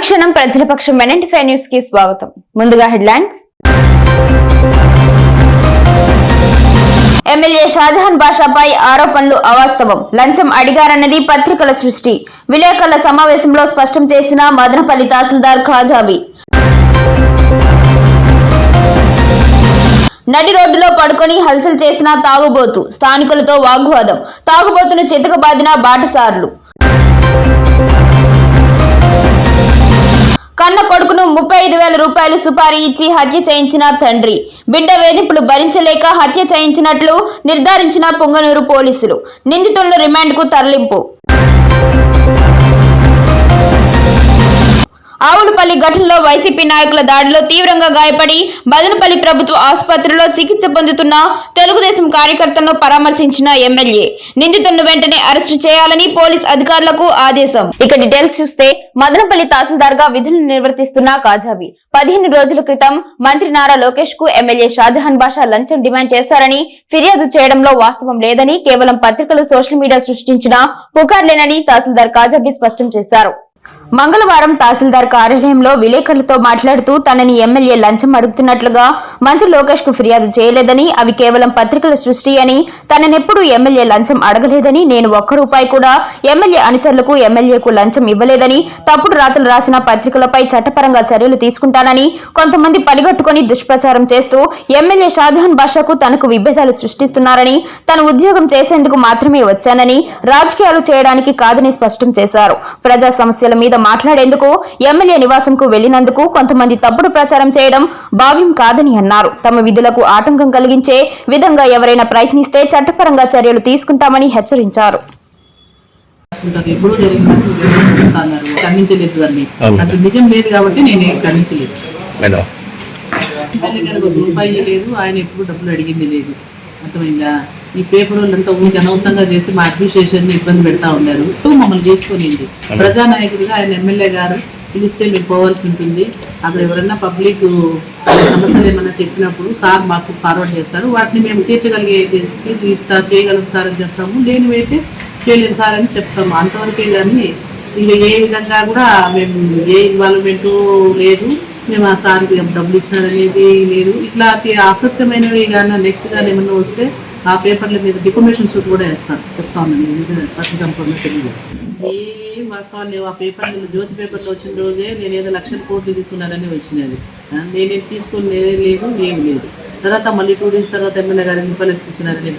అనుక్షణం ప్రజల పక్షం ఫైవ్ న్యూస్కి స్వాగతం. ముందుగా హెడ్లైన్స్. ఎమ్మెల్యే షాజహాన్ బాషాపై ఆరోపణలు అవాస్తవం. లంచం అడిగారన్నది పత్రికల సృష్టి. విలేకరుల సమావేశంలో స్పష్టం చేసిన మదనపల్లి తహసీల్దార్ ఖాజాబీ నడి రోడ్డులో పడుకొని హల్చల్ చేసిన తాగుబోతు స్థానికులతో వాగ్వాదం. తాగుబోతును చితకబాదిన బాటసార్లు. కన్న కొడుకును ముప్పై ఐదు వేల రూపాయలు సుపారీ ఇచ్చి హత్య చేయించిన తండ్రి. బిడ్డ వేధింపులు భరించలేక హత్య చేయించినట్లు నిర్ధారించిన పుంగనూరు పోలీసులు. నిందితులను రిమాండ్కు తరలింపు. ఆవులపల్లి ఘటనలో వైసీపీ నాయకుల దాడిలో తీవ్రంగా గాయపడి మదనపల్లి ప్రభుత్వ ఆసుపత్రిలో చికిత్స పొందుతున్న తెలుగుదేశం కార్యకర్తలను పరామర్శించిన ఎమ్మెల్యే. నిందితులను వెంటనే అరెస్టు చేయాలని పోలీస్ అధికారులకు ఆదేశం. ఇక డీటెయిల్స్ చూస్తే మదనపల్లి తహసీల్దార్గా విధులు నిర్వర్తిస్తున్న కాజాబి పదిహేను రోజుల క్రితం మంత్రి నారా లోకేష్కు ఎమ్మెల్యే షాజహాన్ బాషా లంచం డిమాండ్ చేశారని ఫిర్యాదు చేయడంలో వాస్తవం లేదని కేవలం పత్రికలు సోషల్ మీడియా సృష్టించిన పుకార్లేనని తహసీల్దార్ కాజాబి స్పష్టం చేశారు. మంగళవారం తహసీల్దార్ కార్యాలయంలో విలేకరులతో మాట్లాడుతూ తనని ఎమ్మెల్యే లంచం అడుగుతున్నట్లుగా మంత్రి లోకేష్కు ఫిర్యాదు చేయలేదని అవి కేవలం పత్రికల సృష్టి అని తననెప్పుడు ఎమ్మెల్యే లంచం అడగలేదని నేను ఒక్క రూపాయి కూడా ఎమ్మెల్యే అనుచరులకు ఎమ్మెల్యేకు లంచం ఇవ్వలేదని తప్పుడు రాతలు రాసిన పత్రికలపై చట్టపరంగా చర్యలు తీసుకుంటానని కొంతమంది పడిగట్టుకుని దుష్ప్రచారం చేస్తూ ఎమ్మెల్యే షాజహాన్ బాషాకు తనకు విభేదాలు సృష్టిస్తున్నారని తన ఉద్యోగం చేసేందుకు మాత్రమే వచ్చానని రాజకీయాలు చేయడానికి కాదని స్పష్టం చేశారు. ప్రజా సమస్యల మీద మాట్లాడేందుకు ఎమ్మెల్యే నివాసంకు వెళ్ళినందుకు కొంతమంది తప్పుడు ప్రచారం చేయడం భావ్యం కాదని అన్నారు. తమ విధులకు ఆటంకం కలిగించే విధంగా ఎవరైనా ప్రయత్నిస్తే చట్టపరంగా చర్యలు తీసుకుంటామని హెచ్చరించారు. చేసుకుంటారు ఎప్పుడూ జరిగినట్టు అన్నారు ఖండించలేదు దాన్ని అవును. అటు నిజం లేదు కాబట్టి నేను ఏం ఖండించలేదు. మేడం ఎమ్మెల్యే గారికి ఒక రూపాయి లేదు. ఆయన ఎప్పుడు డబ్బులు అడిగింది లేదు. అర్థమైందా? ఈ పేపర్ వాళ్ళంతా ఊరికి అనవసరంగా చేసి మా అడ్మినిస్ట్రేషన్ని ఇబ్బంది పెడతా ఉన్నారు. మమ్మల్ని చేసుకునింది ప్రజానాయకుడిగా ఆయన ఎమ్మెల్యే గారు పిలిస్తే మీరు పోవాల్సి ఉంటుంది. అక్కడ ఎవరైనా పబ్లిక్ సమస్యలు ఏమైనా చెప్పినప్పుడు సార్ మాకు ఫార్వర్డ్ చేస్తారు. వాటిని మేము తీర్చగలిగే ఇట్లా చేయగలం సార్ అని చెప్తాము. లేనివైతే చేయలేము సార్ అని చెప్తాము. అంతవరకే కానీ ఇక ఏ విధంగా కూడా మేము ఏ ఇన్వాల్వ్మెంట్ లేదు. మేము ఆ సార్కి డబ్బులు ఇచ్చినారనేది లేదు. ఇట్లాంటి అసత్యమైనవి కానీ నెక్స్ట్ కానీ ఏమన్నా వస్తే ఆ పేపర్ల మీద డిఫర్మేషన్ సూట్ కూడా వేస్తాను చెప్తా ఉన్నాను నేను పత్రిక ఏం వాస్తవాలు లేవు ఆ పేపర్ జ్యోతి పేపర్లో వచ్చిన రోజే నేను ఏదో లక్షల కోట్లు తీసుకున్నానని వచ్చినది. నేనేం తీసుకుని లేదు ఏమి లేదు. తర్వాత మళ్ళీ టూ డేస్ తర్వాత ఎమ్మెల్యే గారికి ముప్పై లక్షలు ఇచ్చినారని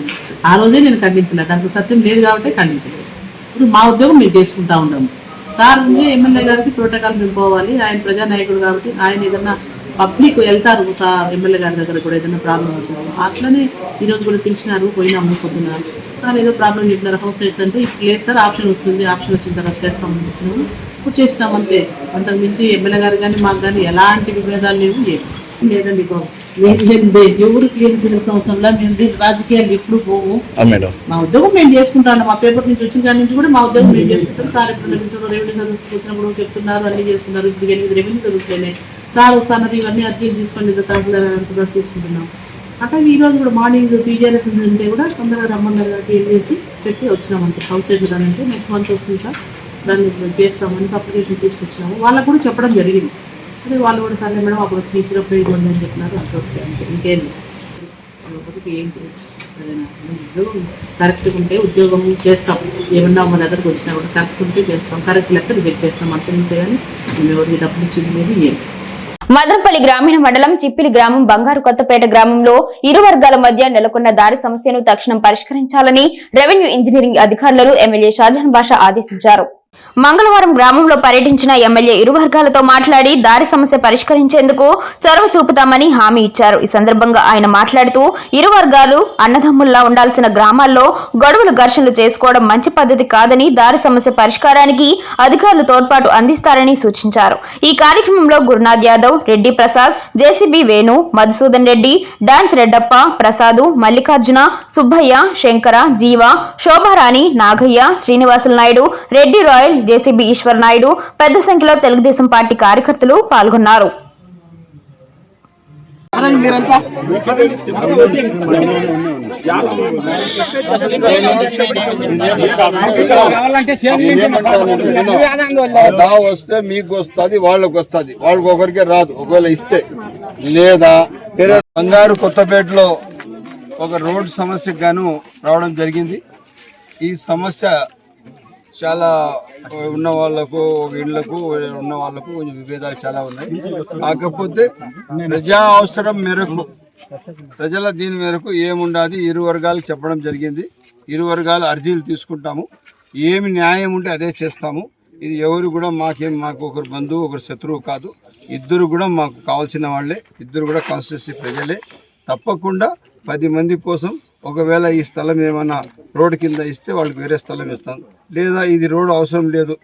ఆ రోజే నేను ఖండించిన. దానికి సత్యం లేదు కాబట్టి ఖండించలేదు. ఇప్పుడు మా ఉద్యోగం మేము చేసుకుంటా ఉన్నాము. కారణంగా ఎమ్మెల్యే గారికి ప్రోటోకాల్ మేము పోవాలి. ఆయన ప్రజానాయకుడు కాబట్టి ఆయన ఏదన్నా పబ్లిక్ వెళ్తారు సార్ ఎమ్మెల్యే గారి దగ్గర కూడా ఏదైనా ప్రాబ్లం వచ్చినప్పుడు అట్లనే ఈరోజు కూడా పిలిచినారు పోయినాము పొద్దున. సార్ ఏదో ప్రాబ్లం చెప్పినారు హౌస్ సైడ్స్ అంటే ఇప్పుడు లేదు సార్ ఆప్షన్ వస్తుంది ఆప్షన్ వచ్చిన తర్వాత చెప్పినారు ఇప్పుడు చేసినాం అంతే. అంతకు మించి ఎమ్మెల్యే గారు కానీ మాకు కానీ ఎలాంటి విభేదాలు లేవు లేదండి బాబు. ఎవరు క్లియరించిన సంవత్సరంలో మేము దీని రాజకీయాలు ఎప్పుడు పోము మేడం. మా ఉద్యోగం మేము చేసుకుంటాను మా పేపర్ నుంచి వచ్చిన కాడి నుంచి కూడా మా ఉద్యోగం మేము చేసుకుంటాం. సార్ ఎప్పుడు రెవెన్యూ చదువుకు వచ్చినప్పుడు చెప్తున్నారు అన్ని చేస్తున్నారు. ఇప్పుడు ఎనిమిది రెవెన్యూ చదువుతున్నాయి సార్ ఒకసారి ఇవన్నీ అర్జీలు తీసుకోండి తహసీల్దార్ అంటున్నారు తీసుకుంటున్నాం. అట్లా ఈరోజు కూడా మార్నింగ్ పీజీఆర్ఎస్ ఉంటే కూడా తొందరగా రమ్మన్నారు కాబట్టి వెళ్ళేసి పెట్టి వచ్చినాం అంతే. హౌస్ సైడ్ అంటే నెక్స్ట్ మంత్ వస్తుంది దాన్ని చేస్తామని అప్లికేషన్ తీసుకొచ్చినాము. వాళ్ళకు కూడా చెప్పడం జరిగింది. అదే వాళ్ళు కూడా సరే మేడం అప్పుడు వచ్చి ఇచ్చినప్పుడు ఇవ్వండి అని చెప్పినారు. అంతే ఓకే అంటే ఇంకేం లేదు. ఏం ఉద్యోగం కరెక్ట్గా ఉంటే ఉద్యోగం చేస్తాం. ఏమన్నా మా దగ్గరకు వచ్చినా కూడా కరెక్ట్ ఉంటే చేస్తాం. కరెక్ట్ లెక్క రిజెక్ట్ చేస్తాం అంత కానీ మేము ఎవరికి డబ్బులు ఇచ్చింది లేదు ఏం మదనపల్లి గ్రామీణ మండలం చిప్పిలి గ్రామం బంగారు కొత్తపేట గ్రామంలో ఇరు వర్గాల మధ్య నెలకొన్న దారి సమస్యను తక్షణం పరిష్కరించాలని రెవెన్యూ ఇంజనీరింగ్ అధికారులను ఎమ్మెల్యే షాజహాన్ బాషా ఆదేశించారు. మంగళవారం గ్రామంలో పర్యటించిన ఎమ్మెల్యే ఇరు వర్గాలతో మాట్లాడి దారి సమస్య పరిష్కరించేందుకు చొరవ చూపుతామని హామీ ఇచ్చారు. ఈ సందర్భంగా ఆయన మాట్లాడుతూ ఇరు వర్గాలు అన్నదమ్ముల్లా ఉండాల్సిన గ్రామాల్లో గొడవలు ఘర్షణలు చేసుకోవడం మంచి పద్ధతి కాదని దారి సమస్య పరిష్కారానికి అధికారులు తోడ్పాటు అందిస్తారని సూచించారు. ఈ కార్యక్రమంలో Gurunath Yadav Reddy Prasad JCB Venu Madhusudan Reddy dance Reddappa Prasad Mallikarjuna Subbaiah Shankara Jeeva Shobharani Nagaiah Srinivasulu Naidu Reddy royal JCB Eshwar Naidu పెద్ద సంఖ్యలో తెలుగుదేశం పార్టీ కార్యకర్తలు పాల్గొన్నారు. దా వస్తే మీకు వస్తుంది వాళ్ళకి వస్తుంది వాళ్ళకి ఒకరికి రాదు. ఒకవేళ ఇస్తే. లేదా బంగారు కొత్తపేటలో ఒక రోడ్ సమస్యకు గాను రావడం జరిగింది. ఈ సమస్య చాలా ఉన్న వాళ్ళకు ఒక ఇళ్ళకు ఉన్న వాళ్ళకు కొంచెం విభేదాలు చాలా ఉన్నాయి. కాకపోతే ప్రజా అవసరం మేరకు ప్రజల దీని మేరకు ఏముండాది ఇరు వర్గాలు చెప్పడం జరిగింది. ఇరు వర్గాలు అర్జీలు తీసుకుంటాము. ఏమి న్యాయం ఉంటే అదే చేస్తాము. ఇది ఎవరు కూడా మాకేం మాకు ఒకరు బంధువు ఒకరు శత్రువు కాదు. ఇద్దరు కూడా మాకు కావాల్సిన వాళ్ళే. ఇద్దరు కూడా కాన్స్టిట్యూన్సీ ప్రజలే. తప్పకుండా పది మంది కోసం ఒకవేళ ఈ స్థలం ఏమైనా రోడ్డు కింద ఇస్తే వాళ్ళకి వేరే స్థలం ఇస్తాం. లేదా ఇది రోడ్డు అవసరం లేదు.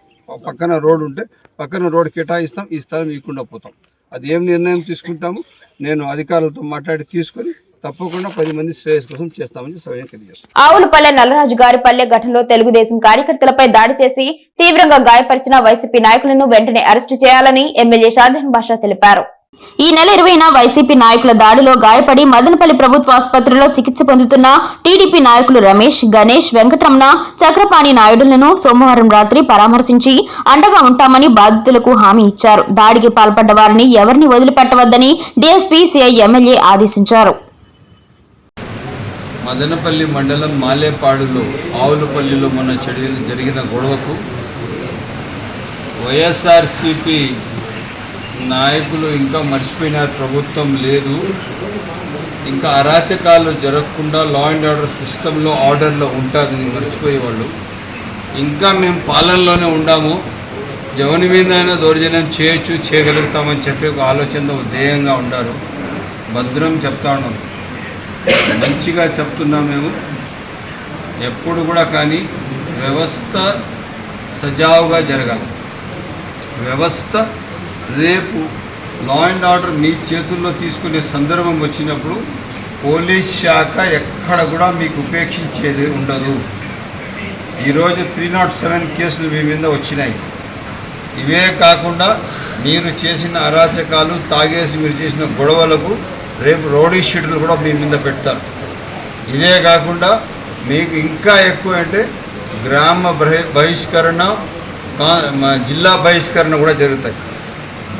పక్కన రోడ్డు ఉంటే పక్కన రోడ్డు కేటాయిస్తాం ఈ స్థలం ఇవ్వకుండా పోతాం. అది ఏం నిర్ణయం తీసుకుంటాము? నేను అధికారులతో మాట్లాడి తీసుకొని తప్పకుండా పది మంది శ్రేయస్ కోసం చేస్తామని సభ్యం ఆవులపల్లె నల్లరాజు గారి పల్లె ఘటనలో తెలుగుదేశం కార్యకర్తలపై దాడి చేసి తీవ్రంగా గాయపరిచిన వైసీపీ నాయకులను వెంటనే అరెస్టు చేయాలని ఎమ్మెల్యే షాజహాన్ బాషా తెలిపారు. ఈ నెల ఇరవైన వైసీపీ నాయకుల దాడిలో గాయపడి మదనపల్లి ప్రభుత్వ ఆసుపత్రిలో చికిత్స పొందుతున్న టీడీపీ నాయకులు రమేష్ గణేష్ వెంకటరమణ చక్రపాణి నాయుడులను సోమవారం రాత్రి పరామర్శించి అండగా ఉంటామని బాధితులకు హామీ ఇచ్చారు. దాడికి పాల్పడ్డ వారిని ఎవరిని వదిలిపెట్టవద్దని డీఎస్పీ సిఐ ఎమ్మెల్యే ఆదేశించారు. మదనపల్లి మండలం మాలేపాడులో ఆవులపల్లిలో మొన్న జరిగిన గొడవకు వైఎస్ఆర్సీపీ నాయకులు ఇంకా మర్చిపోయినారు ప్రభుత్వం లేదు. ఇంకా అరాచకాలు జరగకుండా లా అండ్ ఆర్డర్ సిస్టంలో ఆర్డర్లో ఉంటుంది మర్చిపోయేవాళ్ళు. ఇంకా మేము పాలనలోనే ఉండాము. ఎవరి మీదైనా దౌర్జన్యం చేయొచ్చు చేయగలుగుతామని చెప్పి ఒక ఆలోచనతో ధ్యేయంగా ఉండారు. భద్రం చెప్తా ఉన్నాం. మంచిగా చెప్తున్నాం మేము. ఎప్పుడు కూడా కానీ వ్యవస్థ సజావుగా జరగాలి. వ్యవస్థ రేపు లా అండ్ ఆర్డర్ మీ చేతుల్లో తీసుకునే సందర్భం వచ్చినప్పుడు పోలీస్ శాఖ ఎక్కడ కూడా మీకు ఉపేక్షించేది ఉండదు. ఈరోజు త్రీ నాట్ సెవెన్ కేసులు మీ మీద వచ్చినాయి. ఇవే కాకుండా మీరు చేసిన అరాచకాలు తాగేసి మీరు చేసిన గొడవలకు రేపు రౌడీ షీట్లు కూడా మీ మీద పెడతారు. ఇదే కాకుండా మీకు ఇంకా ఎక్కువ అంటే గ్రామ బహి- బహిష్కరణ కా- మా జిల్లా బహిష్కరణ కూడా జరుగుతాయి.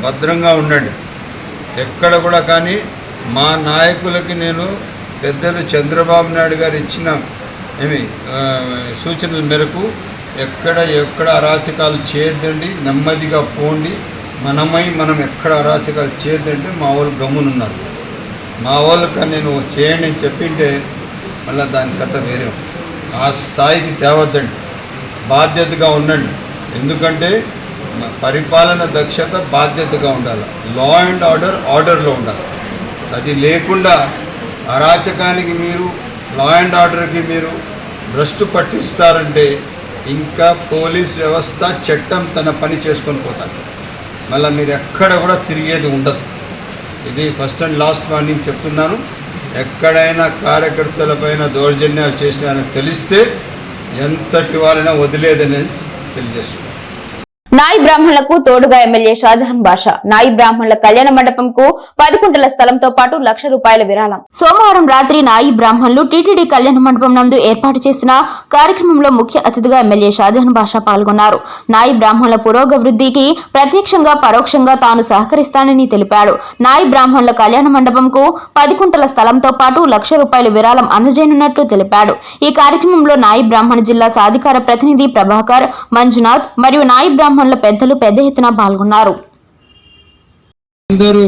భద్రంగా ఉండండి. ఎక్కడ కూడా కానీ మా నాయకులకి నేను పెద్దలు చంద్రబాబు నాయుడు గారు ఇచ్చిన ఏమి సూచనల మేరకు ఎక్కడ ఎక్కడ అరాచకాలు చేయొద్దండి నెమ్మదిగా పోండి. మనమై మనం ఎక్కడ అరాచకాలు చేయొద్దంటే మా వాళ్ళు గమ్మునున్నారు. మా వాళ్ళకి నేను చేయండి అని చెప్పింటే మళ్ళీ దాని కథ వేరే ఆ స్థాయికి తేవద్దండి. బాధ్యతగా ఉండండి. ఎందుకంటే పరిపాలన దక్షత బాధ్యతగా ఉండాలి. లా అండ్ ఆర్డర్ ఆర్డర్లో ఉండాలి. అది లేకుండా అరాచకానికి మీరు లా అండ్ ఆర్డర్కి మీరు భ్రష్టు పట్టిస్తారంటే ఇంకా పోలీస్ వ్యవస్థ చట్టం తన పని చేసుకొని పోతారు. మళ్ళీ మీరు ఎక్కడ కూడా తిరిగేది ఉండదు. ఇది ఫస్ట్ అండ్ లాస్ట్ వార్నింగ్ చెప్తున్నాను. ఎక్కడైనా కార్యకర్తలపైన దౌర్జన్యాలు చేసినారని తెలిస్తే ఎంతటి వారైనా వదిలేదనేసి తెలియజేస్తుంది. నాయి బ్రాహ్మణులకు తోడుగా ఎమ్మెల్యే షాజహాన్ బాషా. నాయి బ్రాహ్మణుల కళ్యాణ మండపంకు పది కుంటల స్థలంతో పాటు లక్ష రూపాయల విరాళం. సోమవారం రాత్రి నాయి బ్రాహ్మణులు టీటీడీ కళ్యాణ మండపం నందు ఏర్పాటు చేసిన కార్యక్రమంలో ముఖ్య అతిథిగా ఎమ్మెల్యే షాజహాన్ బాషా పాల్గొన్నారు. నాయి బ్రాహ్మణుల పురోగవృద్ధికి ప్రత్యక్షంగా పరోక్షంగా తాను సహకరిస్తానని తెలిపాడు. నాయి బ్రాహ్మణుల కళ్యాణ మండపంకు పది కుంటల స్థలంతో పాటు లక్ష రూపాయల విరాళం అందజేయనున్నట్లు తెలిపాడు. ఈ కార్యక్రమంలో నాయి బ్రాహ్మణ జిల్లా సాధికార ప్రతినిధి ప్రభాకర్ మంజునాథ్ మరియు నాయి బ్రాహ్మణ బ్రాహ్మణుల పెద్దలు పెద్ద ఎత్తున పాల్గొన్నారు. అందరూ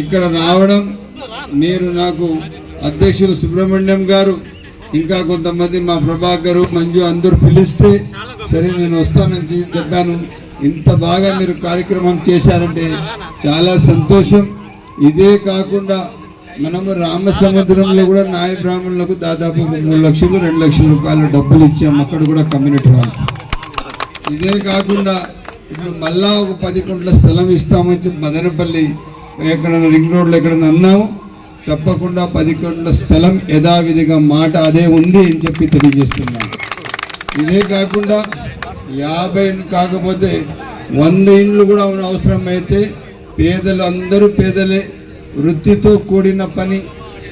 ఇక్కడ రావడం మీరు నాకు అధ్యక్షులు సుబ్రహ్మణ్యం గారు ఇంకా కొంతమంది మా ప్రభాకర్ మంజు అందరూ పిలిస్తే సరే నేను వస్తానని చెప్పాను. ఇంత బాగా మీరు కార్యక్రమం చేశారంటే చాలా సంతోషం. ఇదే కాకుండా మనము రామసముద్రంలో కూడా నాయ బ్రాహ్మణులకు దాదాపు మూడు లక్షలు రెండు లక్షల రూపాయలు డబ్బులు ఇచ్చాము. అక్కడ కూడా కమ్యూనిటీ హాల్కి ఇదే కాకుండా ఇప్పుడు మళ్ళా ఒక పది కుంట్ల స్థలం ఇస్తామని చెప్పి మదనపల్లి ఎక్కడైనా రింగ్ రోడ్లో ఎక్కడైనా అన్నాము. తప్పకుండా పది కుంట్ల స్థలం యథావిధిగా మాట అదే ఉంది అని చెప్పి తెలియజేస్తున్నాను. ఇదే కాకుండా యాభై కాకపోతే వంద ఇండ్లు కూడా ఉన్న అవసరం అయితే పేదలు అందరూ పేదలే. వృత్తితో కూడిన పని.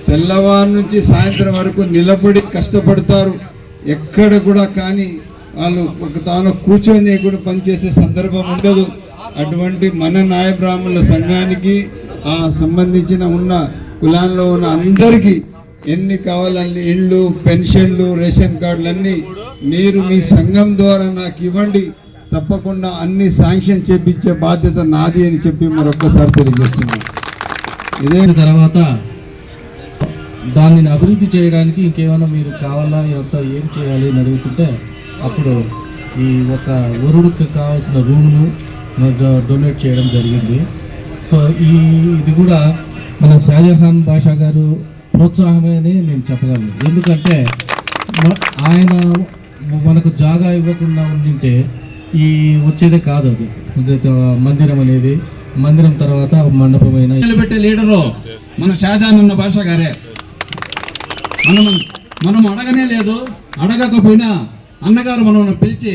తెల్లవారు నుంచి సాయంత్రం వరకు నిలబడి కష్టపడతారు. ఎక్కడ కూడా కానీ వాళ్ళు ఒక తాను కూర్చొని కూడా పనిచేసే సందర్భం ఉండదు. అటువంటి మన నాయ బ్రాహ్మణుల సంఘానికి ఆ సంబంధించిన ఉన్న కులాల్లో ఉన్న అందరికీ ఎన్ని కావాలన్నీ ఇళ్ళు పెన్షన్లు రేషన్ కార్డులన్నీ మీరు మీ సంఘం ద్వారా నాకు ఇవ్వండి. తప్పకుండా అన్ని శాంక్షన్ చేపించే బాధ్యత నాది అని చెప్పి మరొక్కసారి తెలియజేస్తున్నాను. ఇదే తర్వాత దానిని అభివృద్ధి చేయడానికి ఇంకేమైనా మీరు కావాలా ఎంత ఏం చేయాలి అని అడుగుతుంటే అప్పుడు ఈ ఒక వరుడికి కావాల్సిన రూమ్ను డొనేట్ చేయడం జరిగింది. సో ఈ ఇది కూడా మన షాజహాన్ బాషా గారు ప్రోత్సాహమే అని నేను చెప్పగలను. ఎందుకంటే ఆయన మనకు జాగా ఇవ్వకుండా ఉండింటే ఈ వచ్చేదే కాదు అది. మందిరం అనేది. మందిరం తర్వాత మండపమైన నిలబెట్టే లీడరు మన షాజాన్ అన్న భాష గారే. మనం మనం అడగనే లేదు. అడగకపోయినా అన్నగారు మనల్ని పిలిచి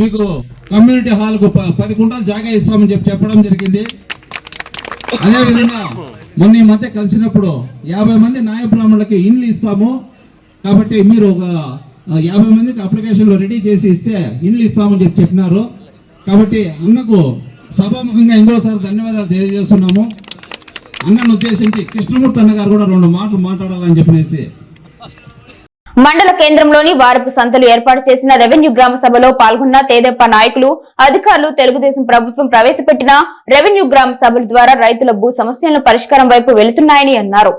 మీకు కమ్యూనిటీ హాల్కు పది కుంటాలు జాగా ఇస్తామని చెప్పి చెప్పడం జరిగింది. అదేవిధంగా మొన్న ఈ మధ్య కలిసినప్పుడు యాభై మంది న్యాయ బ్రాహ్మణులకి ఇండ్లు ఇస్తాము. కాబట్టి మీరు ఒక యాభై మందికి అప్లికేషన్లు రెడీ చేసి ఇస్తే ఇండ్లు ఇస్తామని చెప్పి చెప్పినారు. కాబట్టి అన్నకు సభాముఖంగా ఇంకోసారి ధన్యవాదాలు తెలియజేస్తున్నాము. అన్నను ఉద్దేశించి కృష్ణమూర్తి అన్నగారు కూడా రెండు మాటలు మాట్లాడాలని చెప్పేసి మండల కేంద్రంలోని వారపు సంతలు ఏర్పాటు చేసిన రెవెన్యూ గ్రామ సభలో పాల్గొన్న తేదెప్ప నాయకులు అధికారులు తెలుగుదేశం ప్రభుత్వం ప్రవేశపెట్టిన రెవెన్యూ గ్రామ సభల ద్వారా రైతుల భూ సమస్యలను పరిష్కారం వైపు వెళుతున్నాయని అన్నారు.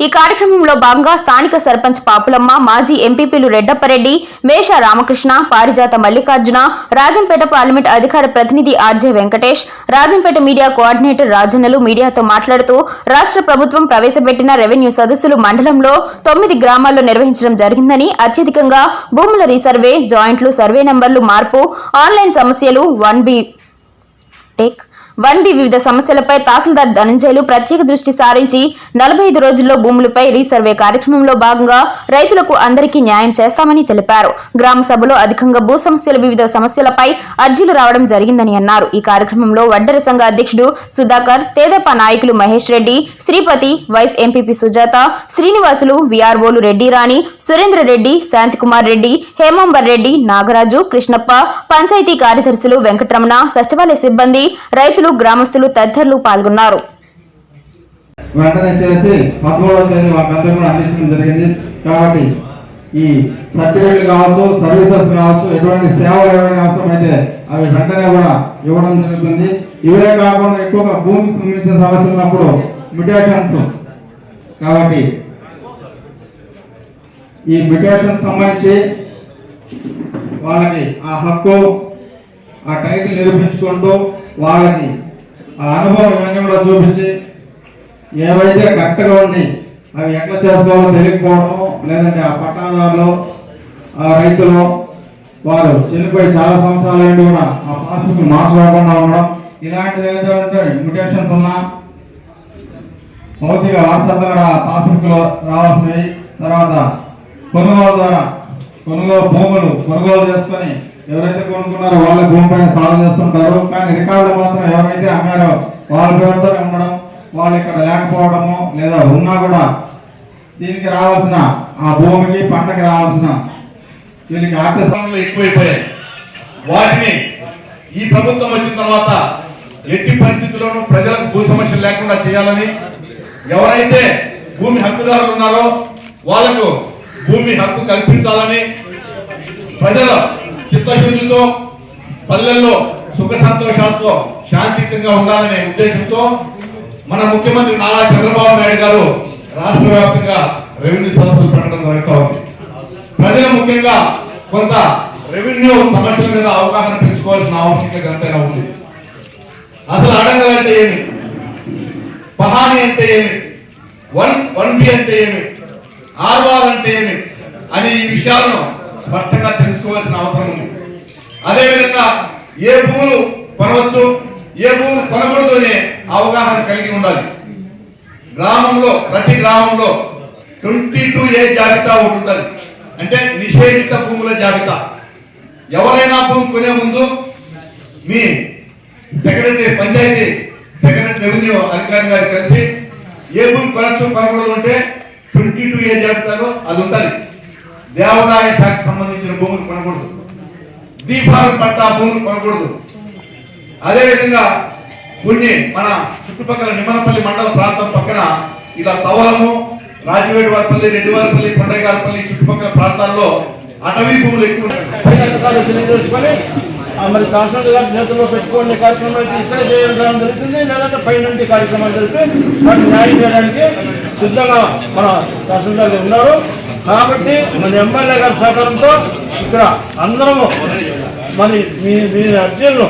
ఈ కార్యక్రమంలో భాగంగా స్థానిక సర్పంచ్ పాపులమ్మ మాజీ ఎంపీపీలు రెడ్డప్పరెడ్డి మేష రామకృష్ణ పారిజాత మల్లికార్జున రాజంపేట పార్లమెంట్ అధికార ప్రతినిధి RJ Venkatesh Rajampet media coordinator రాజన్నలు మీడియాతో మాట్లాడుతూ రాష్ట్ర ప్రభుత్వం ప్రవేశపెట్టిన రెవెన్యూ సదస్సులు మండలంలో తొమ్మిది గ్రామాల్లో నిర్వహించడం జరిగిందని అత్యధికంగా భూముల రీసర్వే జాయింట్లు సర్వే నెంబర్లు మార్పు ఆన్లైన్ సమస్యలు one B tech one B వివిధ సమస్యలపై తహసీల్దార్ ధనంజయులు ప్రత్యేక దృష్టి సారించి నలభై ఐదు రోజుల్లో భూములపై రీసర్వే కార్యక్రమంలో భాగంగా రైతులకు అందరికీ న్యాయం చేస్తామని తెలిపారు. గ్రామ సభలో అధికంగా భూ సమస్యల వివిధ సమస్యలపై అర్జీలు రావడం జరిగిందని అన్నారు. ఈ కార్యక్రమంలో వడ్డర సంఘ అధ్యక్షుడు సుధాకర్ తేదప్ప నాయకులు మహేష్ రెడ్డి శ్రీపతి వైస్ ఎంపీపీ సుజాత శ్రీనివాసులు విఆర్ఓలు రెడ్డి రాణి సురేంద్ర రెడ్డి శాంతికుమార్ రెడ్డి హేమాంబర్ రెడ్డి నాగరాజు కృష్ణప్ప పంచాయతీ కార్యదర్శులు వెంకటరమణ సచివాలయ సిబ్బంది రైతులు గ్రామస్తులు తదితరులు పాల్గొన్నారు. వెంటనే చేసి పదమూడవ తేదీ కూడా అందించడం జరిగింది. కాబట్టి ఈ సర్టిఫికేట్ కావచ్చు సర్వీసెస్ కావచ్చు ఎటువంటి సేవలు ఏమైనా అవసరమైతే అవి వెంటనే కూడా ఇవ్వడం జరుగుతుంది. ఇవే కాకుండా ఎక్కువగా భూమికి సంబంధించిన సమస్యలు ఉన్నప్పుడు మ్యూటేషన్స్. కాబట్టి ఈ మ్యూటేషన్స్ సంబంధించి వాళ్ళకి ఆ హక్కు ఆ టైటిల్ నిరూపించుకుంటూ వాళ్ళకి ఆ అనుభవం ఇవన్నీ కూడా చూపించి ఏవైతే కరెక్ట్గా ఉండి అవి ఎట్లా చేసుకోవాలో తెలియకపోవడము లేదంటే ఆ పట్టాదారులు ఆ రైతులు వారు చనిపోయి చాలా సంవత్సరాలు ఏంటి కూడా ఆ పాస్బుక్ మార్చుకోకుండా ఉండడం ఇలాంటివి ఏంటంటే మ్యుటేషన్స్ ఉన్నా భౌతిక వారసత్వంగా పాస్బుక్లో రావాల్సినవి. తర్వాత కొనుగోలు ద్వారా కొనుగోలు భూములు కొనుగోలు చేసుకొని ఎవరైతే కొనుక్కున్నారో వాళ్ళ భూమి పైన సాగు చేస్తుంటారు. కానీ రికార్డులు మాత్రం ఎవరైతే అమ్మారో వాళ్ళ పేరుతో ఉండడం వాళ్ళు ఇక్కడ లేకపోవడము లేదా ఉన్నా కూడా దీనికి రావాల్సిన ఆ భూమికి పంటకి రావాల్సిన వీళ్ళకి ఆర్థిక సమయంలో ఎక్కువైపోయాయి. వాటిని ఈ ప్రభుత్వం వచ్చిన తర్వాత ఎట్టి పరిస్థితుల్లోనూ ప్రజలకు భూ సమస్యలు లేకుండా చేయాలని ఎవరైతే భూమి హక్కుదారులు ఉన్నారో వాళ్ళకు భూమి హక్కు కల్పించాలని ప్రజలు చిత్తశుద్ధితో పల్లెల్లో సుఖ సంతోషాలతో శాంతియుతంగా ఉండాలనే ఉద్దేశంతో మన ముఖ్యమంత్రి నారా చంద్రబాబు నాయుడు గారు రాష్ట్ర వ్యాప్తంగా రెవెన్యూ సదస్సులు పెట్టడం జరుగుతూ ఉంది. ప్రజలు ముఖ్యంగా కొంత రెవెన్యూ సమస్యల మీద అవగాహన పెంచుకోవాల్సిన ఆవశ్యకత ఎంతైనా ఉంది. అసలు అడంగులు అంటే ఏమి? పహాని అంటే ఏమి? వన్ వన్ బి అంటే ఏమి? ఆర్వాల్ అంటే ఏమి? అనే ఈ విషయాలను స్పష్టంగా తెలుసుకోవాల్సిన అవసరం ఉంది. అదేవిధంగా ఏ భూములు కొనవచ్చు ఏ భూములు కొనకూడదు అవగాహన కలిగి ఉండాలి. గ్రామంలో ప్రతి గ్రామంలో ట్వంటీ టూ ఏ జాబితా ఒకటి ఉంటుంది అంటే నిషేధిత భూముల జాబితా. ఎవరైనా భూమి కొనే ముందు మీ సెక్రటరీ పంచాయతీ సెక్రటరీ రెవెన్యూ అధికారి గారు కలిసి ఏ భూమి కొనచ్చు కొనకూడదు అంటే ట్వంటీ టూ ఏ జాబితాలో అది ఉంటుంది దేవాదాయ శాఖకు సంబంధించిన భూములు కొనకూడదు. దీపాలు పట్ట భూములు కొనకూడదు. అదేవిధంగా కొన్ని మన చుట్టుపక్కల నిమ్మనపల్లి మండల ప్రాంతం పక్కన ఇలా తవలము రాజవేడి వారిపల్లి రెడ్డివారిపల్లి పండగారిపల్లి చుట్టుపక్కల ప్రాంతాల్లో అటవీ భూములు ఎక్కువ ఉంటాయి. మరి తహసీల్దార్ గారి చేతుల్లో పెట్టుకునే కార్యక్రమం అయితే ఇక్కడే చేయడం జరుగుతుంది. లేదంటే పై నుండి కార్యక్రమాలు జరిపి వాటిని న్యాయం చేయడానికి సిద్ధంగా మన తహసీల్దార్ గారు ఉన్నారు. కాబట్టి మన ఎమ్మెల్యే గారి సహకారంతో ఇక్కడ అందరము మరి మీ మీ అర్జీలను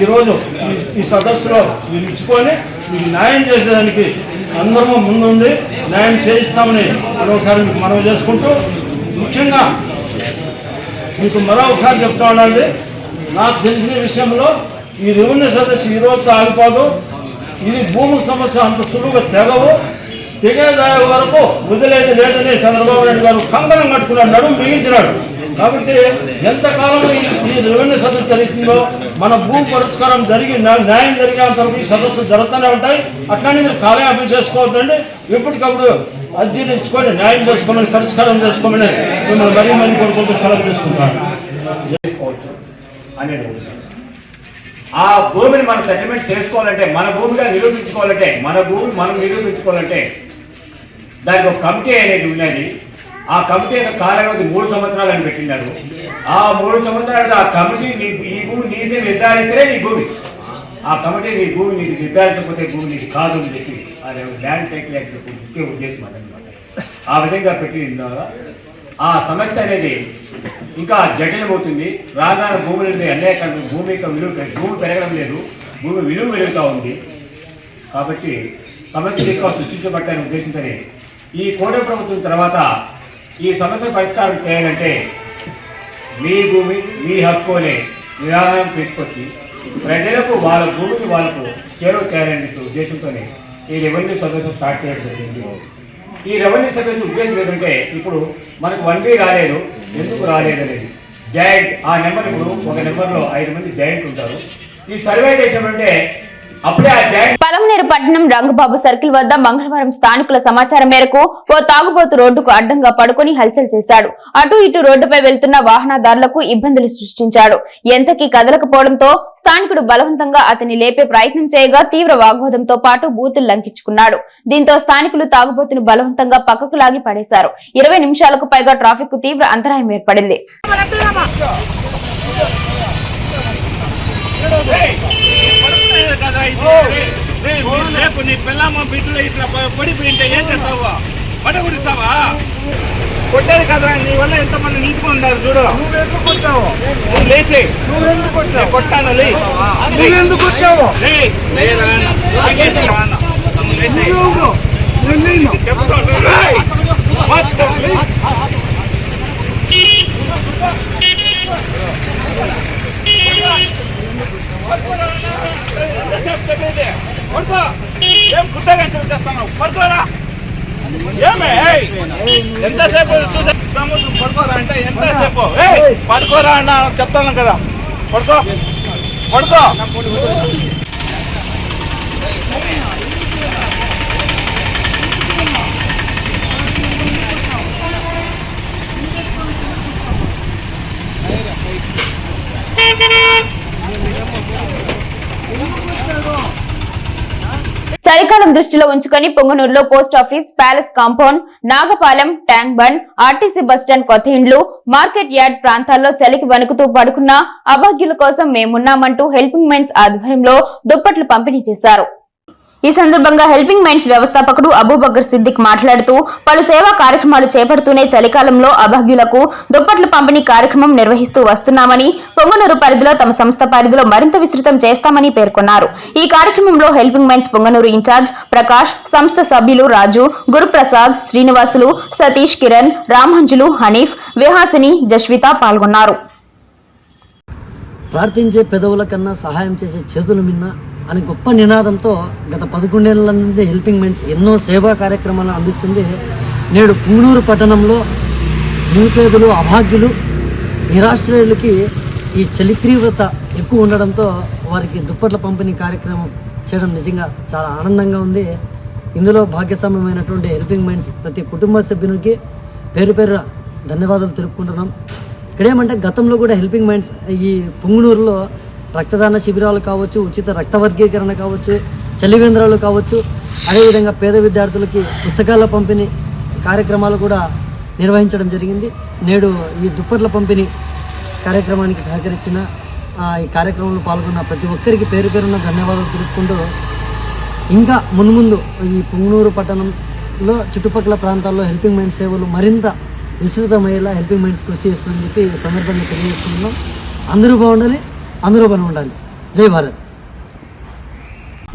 ఈరోజు ఈ- ఈ సదస్సులో మీరు ఇచ్చుకొని మీకు న్యాయం చేసేదానికి అందరము ముందుండి న్యాయం చేయిస్తామని మరొకసారి మీకు మనవి చేసుకుంటూ ముఖ్యంగా మీకు మరొకసారి చెప్తా ఉండండి నాకు తెలిసిన విషయంలో ఈ రెవెన్యూ సదస్సు ఈరోజు ఆగిపోదు. ఇది భూమి సమస్య అంత సులువుగా తెగవు. తెగేదా వరకు వదిలేదు లేదని చంద్రబాబు నాయుడు గారు కంగనం కట్టుకున్నాడు నడుము మిగించినాడు కాబట్టి ఎంతకాలం ఈ రెవెన్యూ సదస్సు జరుగుతుందో మన భూ పరిష్కారం జరిగి న్యాయం జరిగేంత వరకు ఈ సదస్సు జరుగుతూనే ఉంటాయి. అట్లానే మీరు కార్యాపం చేసుకోవద్దండి. ఎప్పటికప్పుడు అర్జీలు ఇచ్చుకొని న్యాయం చేసుకోమని పరిష్కారం చేసుకోమని మిమ్మల్ని మరీ మరీ కొనుక్కుంటూ సెలవు తీసుకుంటాను. చేసుకోవచ్చు ఆ భూమిని మనం సెటిల్మెంట్ చేసుకోవాలంటే మన భూమిగా నిరూపించుకోవాలంటే మన భూమి మనం నిరూపించుకోవాలంటే దానికి ఒక కమిటీ అనేది ఉన్నది. ఆ కమిటీ యొక్క కాలావధి మూడు సంవత్సరాలు అని పెట్టినారు. ఆ మూడు సంవత్సరాలు ఆ కమిటీ నీ ఈ భూమి నీది నిర్ధారిస్తే నీ భూమి. ఆ కమిటీ నీ భూమి నీకు నిర్ధారించకపోతే భూమి నీకు కాదు అని చెప్పి అది ల్యాండ్ టేక్ యాక్ట్ ముఖ్య ఉద్దేశం అదనమాట ఆ విధంగా పెట్టిన ద్వారా ఆ సమస్య అనేది ఇంకా జటిలమవుతుంది. రాగాన భూములు అనేక భూమి యొక్క విలువ భూమి పెరగడం లేదు. భూమి విలువ పెరుగుతూ ఉంది. కాబట్టి సమస్య ఎక్కువ సృష్టించబట్టాలని ఉద్దేశంతోనే ఈ కోడే ప్రభుత్వం తర్వాత ఈ సమస్య పరిష్కారం చేయాలంటే మీ భూమి మీ హక్కు అనే విధానం తీసుకొచ్చి ప్రజలకు వాళ్ళ భూమికి వాళ్ళకు చేరువ చేయాలనే ఉద్దేశంతోనే ఈ రెవెన్యూ సదస్సు స్టార్ట్ చేయడం జరిగింది. ఈ రెవెన్యూ సర్వీస్ ఉద్దేశం ఏంటంటే ఇప్పుడు మనకు వన్ బి రాలేదు ఎందుకు రాలేదు అనేది. జాయింట్ ఆ నెంబర్ ఇప్పుడు ఒక నెంబర్లో ఐదు మంది జాయింట్ ఉంటారు. ఈ సర్వే చేసామంటే పలమనేరు పట్టణం రంగబాబు సర్కిల్ వద్ద మంగళవారం స్థానికుల సమాచారం మేరకు ఓ తాగుబోతు రోడ్డుకు అడ్డంగా పడుకొని హల్చల్ చేశాడు. అటు ఇటు రోడ్డుపై వెళ్తున్న వాహనదారులకు ఇబ్బందులు సృష్టించాడు. ఎంతకీ కదలకపోవడంతో స్థానికుడు బలవంతంగా అతన్ని లేపే ప్రయత్నం చేయగా తీవ్ర వాగ్వాదంతో పాటు బూతులు లంకించుకున్నాడు. దీంతో స్థానికులు తాగుబోతును బలవంతంగా పక్కకు లాగి పడేశారు. ఇరవై నిమిషాలకు పైగా ట్రాఫిక్కు తీవ్ర అంతరాయం ఏర్పడింది. రేపు? నీ పిల్లమ్మ బిడ్డలు ఇట్లా పడిపోయింటే ఏం చేస్తావా? పడ కుడిస్తావా? కొట్టేది కదా నీ వల్ల ఎంతమంది నిలుచుకున్నారు చూడు. నువ్వు ఎందుకు కొట్టావు? నువ్వు లేచి. నువ్వు ఎందుకు కొట్టావు కొట్టాను లే. నువ్వు ఎందుకు కొట్టావు పడుకో చేస్తున్నావు పడుకోరా. ఏమే ఎంతసేపు చూసేస్తాము పడుకోరా అంటే ఎంతసేపు? పడుకోరా అన్న చెప్తాను కదా. పడుకో. పడుకో. Thank you. చలికాలం దృష్టిలో ఉంచుకొని పొంగనూరులో post office palace compound Nagapalem tank bund RTC bus stand కొత్త ఇండ్లు మార్కెట్ యార్డ్ ప్రాంతాల్లో చలికి వణుకుతూ పడుకున్న అభాగ్యుల కోసం మేమున్నామంటూ హెల్పింగ్ మెన్స్ ఆధ్వర్యంలో దుప్పట్లు పంపిణీ చేశారు. ఈ సందర్భంగా హెల్పింగ్ మైండ్స్ వ్యవస్థాపకుడు అబూబకర్ సిద్దిక్ మాట్లాడుతూ పలు సేవా కార్యక్రమాలు చేపడుతూనే చలికాలంలో అభాగ్యులకు దుప్పట్ల పంపిణీ కార్యక్రమం నిర్వహిస్తూ వస్తున్నామని పొంగనూరు పరిధిలో తమ సంస్థ పరిధిలో మరింత విస్తృతం చేస్తామని పేర్కొన్నారు. ఈ కార్యక్రమంలో helping minds Punganur incharge Prakash సంస్థ సభ్యులు రాజు గురుప్రసాద్ శ్రీనివాసులు సతీష్ కిరణ్ రామ్హంజులు హనీఫ్ విహాసిని జస్విత పాల్గొన్నారు. ప్రార్థించే పెదవుల కన్నా సహాయం చేసే చేతులు మిన్న అని గొప్ప నినాదంతో గత పదకొండేళ్ళ నుండి హెల్పింగ్ మైండ్స్ ఎన్నో సేవా కార్యక్రమాలు అందిస్తుంది. నేడు పుంగనూరు పట్టణంలో నిరుపేదలు అభాగ్యులు నిరాశ్రయులకి ఈ చలి తీవ్రత ఎక్కువ ఉండడంతో వారికి దుప్పట్ల పంపిణీ కార్యక్రమం చేయడం నిజంగా చాలా ఆనందంగా ఉంది. ఇందులో భాగ్యస్వామ్యమైనటువంటి హెల్పింగ్ మైండ్స్ ప్రతి కుటుంబ సభ్యునికి పేరు పేరు ధన్యవాదాలు తెలుపుకుంటున్నాం. ఇక్కడ ఏమంటే గతంలో కూడా హెల్పింగ్ మైండ్స్ ఈ పుంగునూరులో రక్తదాన శిబిరాలు కావచ్చు ఉచిత రక్త వర్గీకరణ కావచ్చు చలివేంద్రాలు కావచ్చు అదేవిధంగా పేద విద్యార్థులకి పుస్తకాల పంపిణీ కార్యక్రమాలు కూడా నిర్వహించడం జరిగింది. నేడు ఈ దుప్పట్ల పంపిణీ కార్యక్రమానికి సహకరించిన ఈ కార్యక్రమంలో పాల్గొన్న ప్రతి ఒక్కరికి పేరు పేరున్న ధన్యవాదాలు తెలుపుకుంటూ ఇంకా మున్ముందు ఈ పుంగనూరు పట్టణంలో చుట్టుపక్కల ప్రాంతాల్లో హెల్పింగ్ మైండ్ సేవలు మరింత విస్తృతమయ్యేలా హెల్పింగ్ మైండ్స్ కృషి చేస్తుందని చెప్పి ఈ సందర్భంగా తెలియజేస్తున్నాం అందరూ బాగుండాలి. అందరూ ఉండాలి. జై భారత్.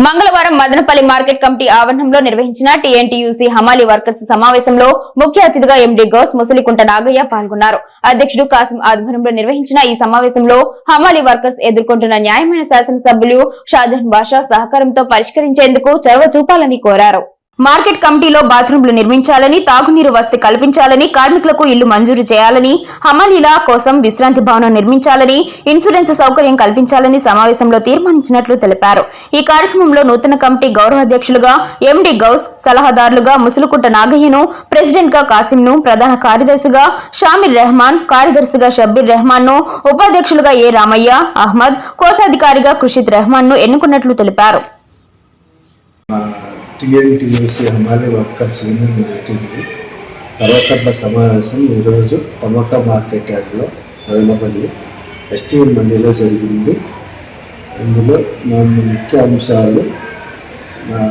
మంగళవారం మదనపల్లి మార్కెట్ కమిటీ ఆవరణంలో నిర్వహించిన టీఎన్టీయూసీ హమాలి వర్కర్స్ సమావేశంలో ముఖ్య అతిథిగా ఎండీ గౌస్ ముసలికుంట నాగయ్య పాల్గొన్నారు. అధ్యక్షుడు కాసిం ఆధ్వర్యంలో నిర్వహించిన ఈ సమావేశంలో హమాలి వర్కర్స్ ఎదుర్కొంటున్న న్యాయమైన శాసనసభ్యులు షాజహాన్ బాషా సహకారంతో పరిష్కరించేందుకు చొరవ చూపాలని కోరారు. మార్కెట్ కమిటీలో బాత్రూంలు నిర్మించాలని తాగునీరు వసతి కల్పించాలని కార్మికులకు ఇల్లు మంజూరు చేయాలని హమాలీల కోసం విశ్రాంతి భవనం నిర్మించాలని ఇన్సూరెన్స్ సౌకర్యం కల్పించాలని సమావేశంలో తీర్మానించినట్లు తెలిపారు. ఈ కార్యక్రమంలో నూతన కమిటీ గౌరవ అధ్యక్షులుగా ఎండి గౌస్ సలహాదారులుగా ముసులుకుంట నాగయ్యను ప్రెసిడెంట్గా కాసింను ప్రధాన కార్యదర్శిగా షామిర్ రెహమాన్ కార్యదర్శిగా షబ్బీర్ రెహమాన్ను ఉపాధ్యక్షులుగా ఏ రామయ్య అహ్మద్ కోశాధికారిగా ఖుషిద్ రెహమాన్ను ఎన్నుకున్నట్లు తెలిపారు. టిఎన్టీయూసీ హమాలి వర్కర్స్ యూనియన్ మీటింగ్ సర్వసభ సమావేశం ఈరోజు టమోటా మార్కెట్ యార్డ్లో మొదలపల్లి ఎస్టీఎం మండీలో జరిగింది. ఇందులో మా ముఖ్య అంశాలు మా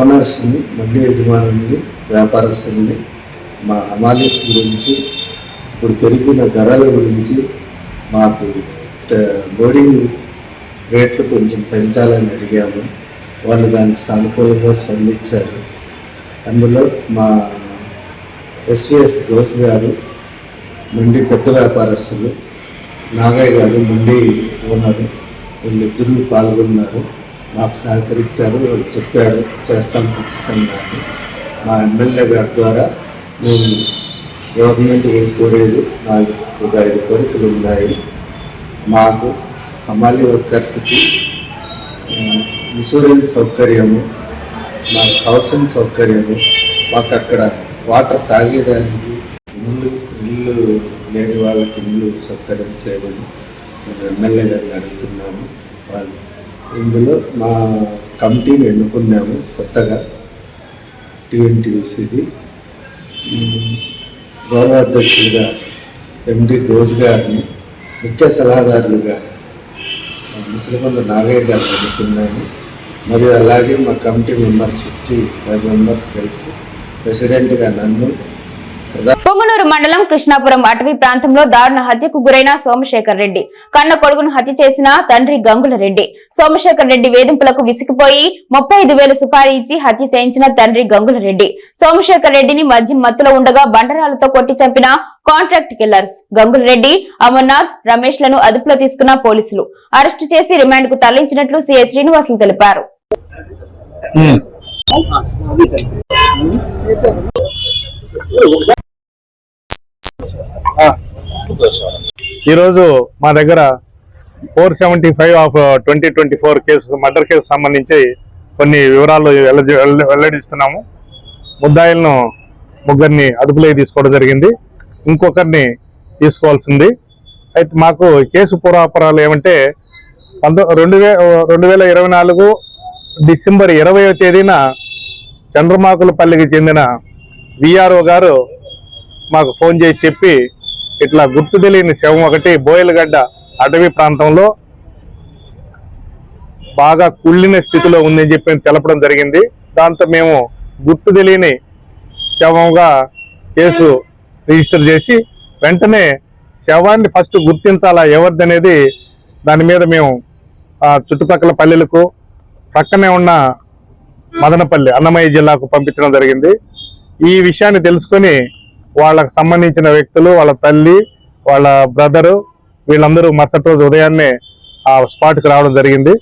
ఓనర్స్ని మండి యజమానుల్ని వ్యాపారస్తుల్ని మా హమాలీస్ గురించి ఇప్పుడు పెరిగిన ధరల గురించి మాకు బోర్డింగ్ రేట్లు కొంచెం పెంచాలని అడిగాము. వాళ్ళు దానికి సానుకూలంగా స్పందించారు. అందులో మా ఎస్విఎస్ గౌస్ గారు మండి పెద్ద వ్యాపారస్తులు నాగయ్య గారు మండి ఓనరు వీళ్ళిద్దరూ పాల్గొన్నారు. మాకు సహకరించారు వాళ్ళు చెప్పారు చేస్తాం ఖచ్చితంగా మా ఎమ్మెల్యే గారి ద్వారా మేము గవర్నమెంట్ కోరేది నాలుగు ఒక ఐదు కోరికలు ఉన్నాయి. మాకు హమాలి వర్కర్స్కి ఇన్సూరెన్స్ సౌకర్యము మాకు హౌసింగ్ సౌకర్యము మాకు అక్కడ వాటర్ తాగేదానికి ఇల్లు ఇల్లు లేని వాళ్ళకి ఇల్లు సౌకర్యం చేయమని మేము ఎమ్మెల్యే గారిని అడుగుతున్నాము. వాళ్ళు ఇందులో మా కమిటీని ఎన్నుకున్నాము కొత్తగా టీఎన్టీసీది. గౌరవ అధ్యక్షులుగా ఎండి ఘోష్ గారిని ముఖ్య సలహాదారులుగా ముసలికొండ నాగయ్య గారిని అడుగుతున్నాము మరియు అలాగే మా committee members fifty five members కలిసి ప్రెసిడెంట్గా నన్ను పొంగనూరు మండలం కృష్ణాపురం అటవీ ప్రాంతంలో దారుణ హత్యకు గురైన సోమశేఖర్ రెడ్డి. కన్న కొడుకును హత్య చేసిన తండ్రి గంగుల రెడ్డి. సోమశేఖర్ రెడ్డి వేధింపులకు విసిగిపోయి ముప్పై ఐదు సుపారీ ఇచ్చి హత్య చేయించిన తండ్రి గంగుల రెడ్డి. సోమశేఖర్ రెడ్డిని మద్యం మత్తులో ఉండగా బండరాలతో కొట్టి చంపిన కాంట్రాక్ట్ కిల్లర్స్ గంగుల రెడ్డి అమర్నాథ్ రమేష్లను అదుపులో తీసుకున్న పోలీసులు. అరెస్టు చేసి రిమాండ్కు తరలించినట్లు సీఐ శ్రీనివాసులు తెలిపారు. ఈరోజు మా దగ్గర four seventy five of twenty twenty four case murder case సంబంధించి కొన్ని వివరాలు వెల్లడిస్తున్నాము. ముద్దాయిలను ముగ్గురిని అదుపులోకి తీసుకోవడం జరిగింది. ఇంకొకరిని తీసుకోవాల్సింది. అయితే మాకు కేసు పూర్వాపరాలు ఏమంటే పంతొమ్మిది రెండు వే రెండు వేల ఇరవై నాలుగు డిసెంబర్ ఇరవయో తేదీన చంద్రమాకులపల్లికి చెందిన విఆర్ఓ గారు మాకు ఫోన్ చేసి చెప్పి ఇట్లా గుర్తు తెలియని శవం ఒకటి బోయలగడ్డ అటవీ ప్రాంతంలో బాగా కుళ్ళిన స్థితిలో ఉందని చెప్పి తెలపడం జరిగింది. దాంతో మేము గుర్తు తెలియని శవంగా కేసు రిజిస్టర్ చేసి వెంటనే శవాన్ని ఫస్ట్ గుర్తించాలా ఎవరిది అనేది దాని మీద మేము ఆ చుట్టుపక్కల పల్లెలకు పక్కనే ఉన్న మదనపల్లి అన్నమయ్య జిల్లాకు పంపించడం జరిగింది. ఈ విషయాన్ని తెలుసుకొని వాళ్ళకు సంబంధించిన వ్యక్తులు వాళ్ళ తల్లి వాళ్ళ బ్రదరు వీళ్ళందరూ మరుసటి రోజు ఉదయాన్నే ఆ స్పాట్కి రావడం జరిగింది.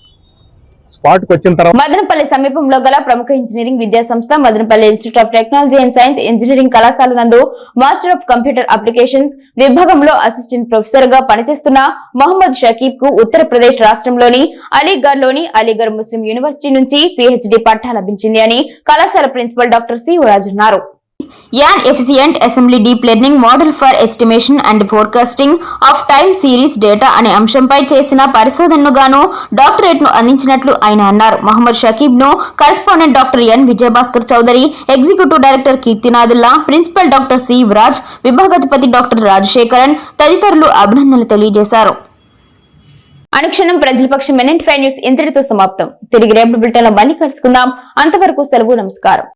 స్పాట్కి వచ్చిన తర్వాత మదనపల్లి సమీపంలో గల ప్రముఖ ఇంజనీరింగ్ విద్యా సంస్థ Madanapalle institute of technology and science engineering కళాశాల నందు మాస్టర్ ఆఫ్ కంప్యూటర్ అప్లికేషన్స్ విభాగంలో అసిస్టెంట్ ప్రొఫెసర్గా పనిచేస్తున్న మహమ్మద్ షకీబ్కు ఉత్తరప్రదేశ్ రాష్ట్రంలోని అలీగఢ్లోని అలీగఢ్ ముస్లిం యూనివర్సిటీ నుంచి పిహెచ్డి పట్టా లభించింది అని కళాశాల ప్రిన్సిపల్ డాక్టర్ సి రాజు అన్నారు. An ఎఫిసియంట్ assembly deep learning model for estimation and forecasting of time series data అనే అంశంపై చేసిన పరిశోధనను గాను డాక్టరేట్ను అందించినట్లు ఆయన అన్నారు. Mohammed షకీబ్ను correspondent doctor N. Vijayabhaskar Chowdary executive director Keerthinathulla principal doctor C. Yuvaraj విభాగాధిపతి doctor Rajasekharan తదితరులు అభినందనలు తెలియజేశారు. అనుక్షణం ప్రజల పక్షం ఎన్ఎన్ ఫైవ్ న్యూస్ ఇంతటితో సమాప్తం. తిరిగి రేపు బిల్టన్ మళ్ళీ కలుసుకుందాం. అంతవరకు సెలవు నమస్కారం.